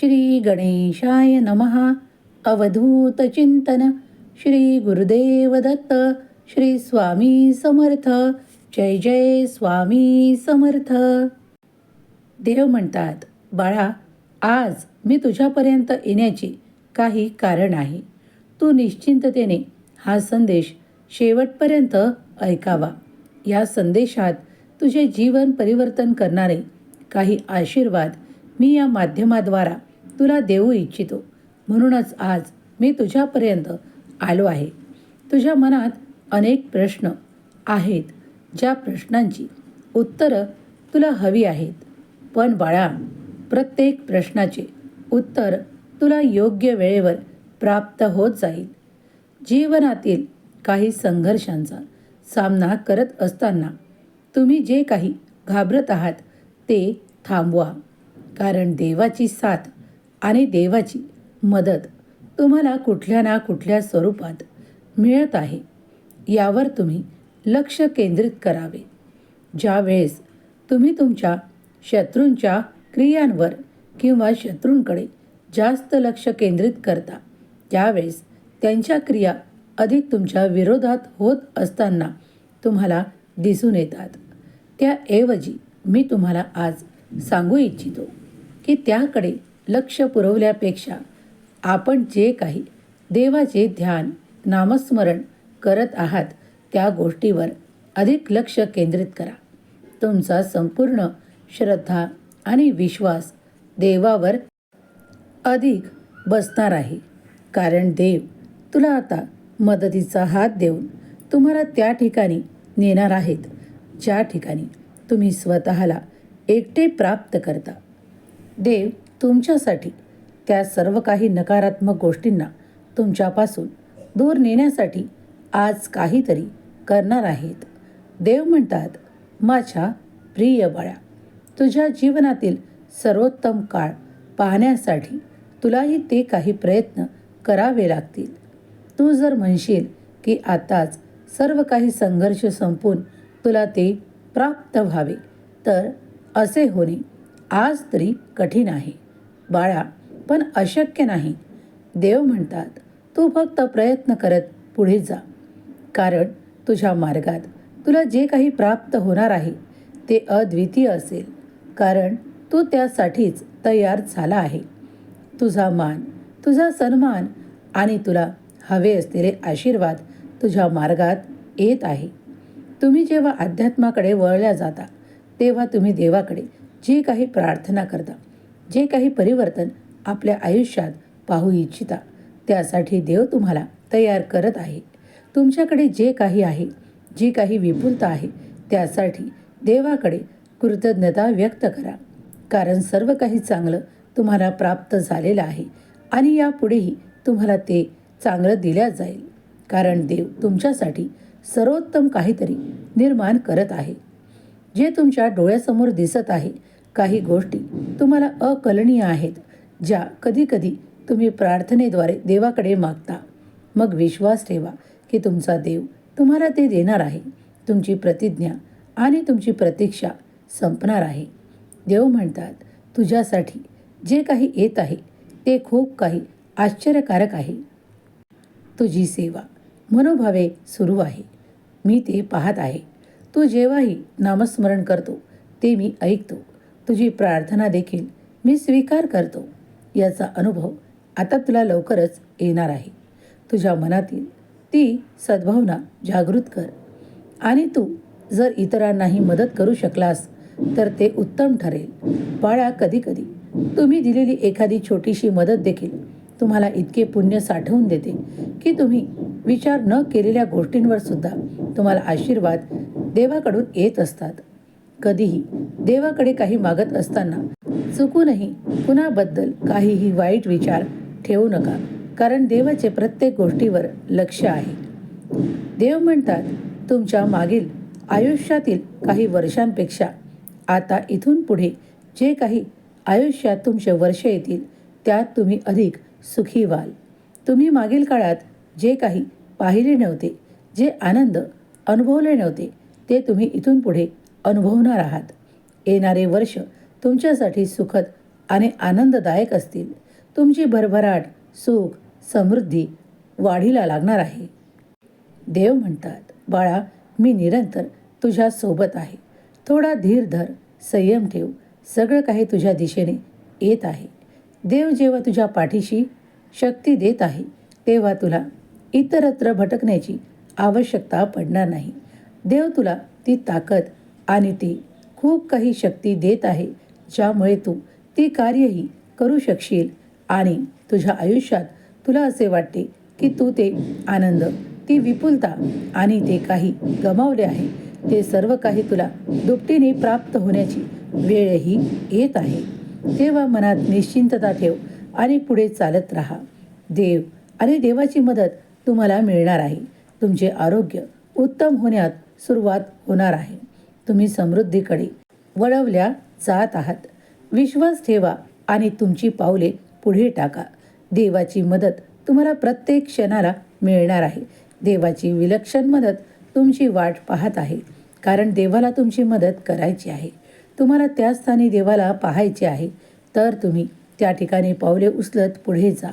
श्री गणेशाय नमः। अवधूत चिंतन। श्री गुरुदेव दत्त। श्री स्वामी समर्थ। जय जय स्वामी समर्थ। देव म्हणतात बाळा आज मी तुझ्यापर्यंत येण्याची काही कारण आहे तू निश्चिंततेने हा संदेश शेवटपर्यंत ऐकावा. या संदेशात तुझे जीवन परिवर्तन करणारे काही आशीर्वाद मी या माध्यमाद्वारा तुला देऊ इच्छितो. म्हणूनच आज मी तुझ्यापर्यंत आलो आहे. तुझ्या मनात अनेक प्रश्न आहेत ज्या प्रश्नांची उत्तरं तुला हवी आहेत. पण बाळा प्रत्येक प्रश्नाचे उत्तर तुला योग्य वेळेवर प्राप्त होत जाईल. जीवनातील काही संघर्षांचा सामना करत असताना तुम्ही जे काही घाबरत आहात ते थांबवा. कारण देवाची साथ आणि देवाची मदत तुम्हाला कुठल्या ना कुठल्या स्वरूपात मिळत आहे यावर तुम्ही लक्ष केंद्रित करावे. ज्यावेळेस तुम्ही तुमच्या शत्रूंच्या क्रियांवर किंवा शत्रूंकडे जास्त लक्ष केंद्रित करता त्यावेळेस त्यांच्या क्रिया अधिक तुमच्या विरोधात होत असताना तुम्हाला दिसून येतात. त्याऐवजी मी तुम्हाला आज सांगू इच्छितो. की त्याकडे लक्ष पुरवल्यापेक्षा आपण जे काही देवाचे ध्यान नामस्मरण करत आहात त्या गोष्टीवर अधिक लक्ष केंद्रित करा. तुमचा संपूर्ण श्रद्धा आणि विश्वास देवावर अधिक बसणार आहे. कारण देव तुला आता मदतीचा हात देऊन तुम्हाला त्या ठिकाणी नेणार आहेत ज्या ठिकाणी तुम्ही स्वतःला एकटे प्राप्त करता. देव तुमच्यासाठी त्या सर्व काही नकारात्मक गोष्टींना तुमच्यापासून दूर नेण्यासाठी आज काहीतरी करणार आहेत. देव म्हणतात माझ्या प्रिय बाळा तुझ्या जीवनातील सर्वोत्तम काळ पाहण्यासाठी तुलाही ते काही प्रयत्न करावे लागतील. तू जर म्हणशील की आताच सर्व काही संघर्ष संपून तुला ते प्राप्त व्हावे तर असे होणे आज तरी कठीण आहे. बाळा पण अशक्य नाही. देव म्हणतात तू फक्त प्रयत्न करत पुढे जा. कारण तुझ्या मार्गात तुला जे काही प्राप्त होणार आहे ते अद्वितीय असेल. कारण तू त्यासाठीच तयार झाला आहे. तुझा मान तुझा सन्मान आणि तुला हवे असलेले आशीर्वाद तुझ्या मार्गात येत आहे. तुम्ही जेव्हा अध्यात्माकडे वळल्या जाता तेव्हा तुम्ही देवाकडे जे काही प्रार्थना करता जे काही परिवर्तन आपल्या आयुष्यात पाहू इच्छिता त्यासाठी देव तुम्हाला तयार करत आहे. तुमच्याकडे जे काही आहे जी काही विपुलता आहे त्यासाठी देवाकडे कृतज्ञता व्यक्त करा. कारण सर्व काही चांगलं तुम्हाला प्राप्त झालेलं आहे आणि यापुढेही तुम्हाला ते चांगलं दिल्या जाईल. कारण देव तुमच्यासाठी सर्वोत्तम काहीतरी निर्माण करत आहे. जे तुमच्या डोळ्यासमोर दिसत आहे काही गोष्टी तुम्हाला अकलनीय आहेत ज्या कधीकधी तुम्ही प्रार्थनेद्वारे देवाकडे मागता. मग विश्वास ठेवा की तुमचा देव तुम्हाला ते देणार आहे. तुमची प्रतिज्ञा आणि तुमची प्रतीक्षा संपणार आहे. देव म्हणतात तुझ्यासाठी जे काही येत आहे ते खूप काही आश्चर्यकारक आहे. तुझी सेवा मनोभावे सुरू आहे. मी ते पाहत आहे. तू जेव्हाही नामस्मरण करतो ते मी ऐकतो. तुझी प्रार्थना देखील मी स्वीकार करतो. याचा अनुभव आता तुला लवकरच येणार आहे. तुझ्या मनातील ती सद्भावना जागृत कर. आणि तू जर इतरांनाही मदत करू शकलास तर ते उत्तम ठरेल. बाळा कधीकधी तुम्ही दिलेली एखादी छोटीशी मदत देखील तुम्हाला इतके पुण्य साठवून देते की तुम्ही विचार न केलेल्या गोष्टींवर सुद्धा तुम्हाला आशीर्वाद देवाकडून येत असतात. कधीही देवाकडे काही मागत असताना चुकूनही कुणाबद्दल काहीही वाईट विचार ठेवू नका कारण देवाचे प्रत्येक गोष्टीवर लक्ष आहे. देव म्हणतात तुमच्या मागील आयुष्यातील काही वर्षांपेक्षा आता इथून पुढे जे काही आयुष्यात तुमचे वर्ष येतील त्यात तुम्ही अधिक सुखी व्हाल. तुम्ही मागील काळात जे काही पाहिले नव्हते जे आनंद अनुभवले नव्हते ते तुम्ही इथून पुढे अनुभवणार आहात. येणारे वर्ष तुमच्यासाठी सुखद आणि आनंददायक असतील. तुमची भरभराट सुख समृद्धी वाढीला लागणार आहे. देव म्हणतात बाळा मी निरंतर तुझ्या सोबत आहे. थोडा धीर धर संयम ठेव. सगळं काही तुझ्या दिशेने येत आहे. देव जेव्हा तुझ्या पाठीशी शक्ती देत आहे तेव्हा तुला इतरत्र भटकण्याची आवश्यकता पडणार नाही. देव तुला ती ताकद आणि ती खूप काही शक्ती देत आहे ज्यामुळे तू ती कार्यही करू शकशील आणि तुझ्या आयुष्यात तुला असे वाटते की तू ते आनंद ती विपुलता आणि ते काही गमावले आहे. ते सर्व काही तुला दुपटीने प्राप्त होण्याची वेळही येत आहे. तेव्हा मनात निश्चिंतता ठेव आणि पुढे चालत राहा. देव आणि देवाची मदत तुम्हाला मिळणार आहे. तुमचे आरोग्य उत्तम होण्यात सुरुवात होणार आहे. तुम्ही समृद्धीकडे वळवल्या जात आहात. विश्वास ठेवा आणि तुमची पावले पुढे टाका. देवाची मदत तुम्हाला प्रत्येक क्षणाला मिळणार आहे. देवाची विलक्षण मदत तुमची वाट पाहत आहे. कारण देवाला तुमची मदत करायची आहे. तुम्हाला त्या स्थानी देवाला पाहायचे आहे. तर तुम्ही त्या ठिकाणी पावले उचलत पुढे जा.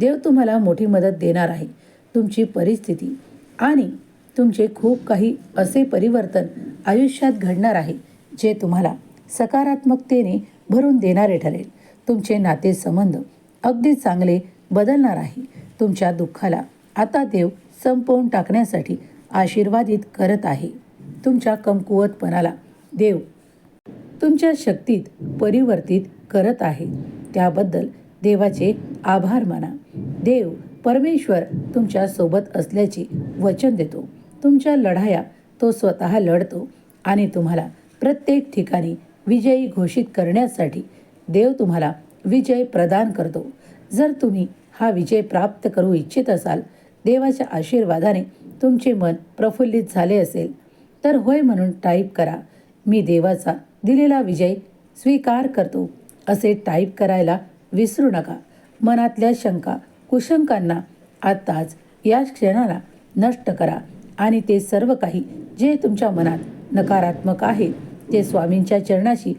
देव तुम्हाला मोठी मदत देणार आहे. तुमची परिस्थिती आणि तुमचे खूप काही असे परिवर्तन आयुष्यात घडणार आहे जे तुम्हाला सकारात्मकतेने भरून देणारे ठरेल. तुमचे नातेसंबंध अगदी चांगले बदलणार आहे. तुमच्या दुःखाला आता देव संपवून टाकण्यासाठी आशीर्वादित करत आहे. तुमच्या कमकुवतपणाला देव तुमच्या शक्तीत परिवर्तित करत आहे. त्याबद्दल देवाचे आभार माना. देव परमेश्वर तुमच्यासोबत असल्याचे वचन देतो. तुमच्या लढाया तो स्वतः लढतो आणि तुम्हाला प्रत्येक ठिकाणी विजयी घोषित करण्यासाठी देव तुम्हाला विजय प्रदान करतो. जर तुम्ही हा विजय प्राप्त करू इच्छित असाल देवाच्या आशीर्वादाने तुमचे मन प्रफुल्लित झाले असेल तर होय म्हणून टाईप करा मी देवाचा दिलेला विजय स्वीकार करतो. असे टाईप करायला विसरू नका. मनातल्या शंका कुशंकांना आत्ताच या क्षणाला नष्ट करा. आणि ते सर्व काही जे तुमच्या मनात नकारात्मक आहे ते स्वामींच्या चरणाशी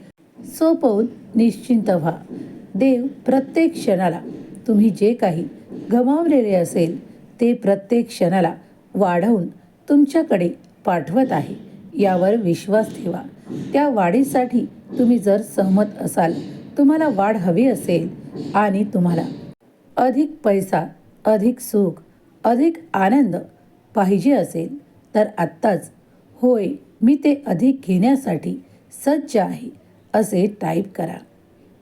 सोपवून निश्चिंत व्हा. देव प्रत्येक क्षणाला तुम्ही जे काही गमावलेले असेल ते प्रत्येक क्षणाला वाढवून तुमच्याकडे पाठवत आहे यावर विश्वास ठेवा. त्या वाढीसाठी तुम्ही जर सहमत असाल तुम्हाला वाढ हवी असेल आणि तुम्हाला अधिक पैसा अधिक सुख अधिक आनंद पाहिजे असेल तर आत्ताच होय मी ते अधिक घेण्यासाठी सज्ज आहे असे टाईप करा.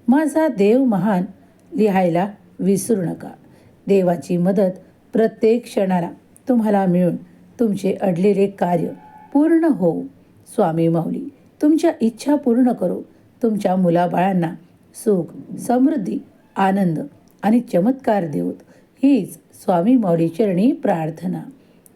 माझा देव महान लिहायला विसरू नका. देवाची मदत प्रत्येक क्षणाला तुम्हाला मिळून तुमचे अडलेले कार्य पूर्ण हो स्वामी माऊली तुमच्या इच्छा पूर्ण करो. तुमच्या मुलाबाळांना सुख समृद्धी आनंद आणि चमत्कार देऊत. हीच स्वामी माऊली चरणी प्रार्थना.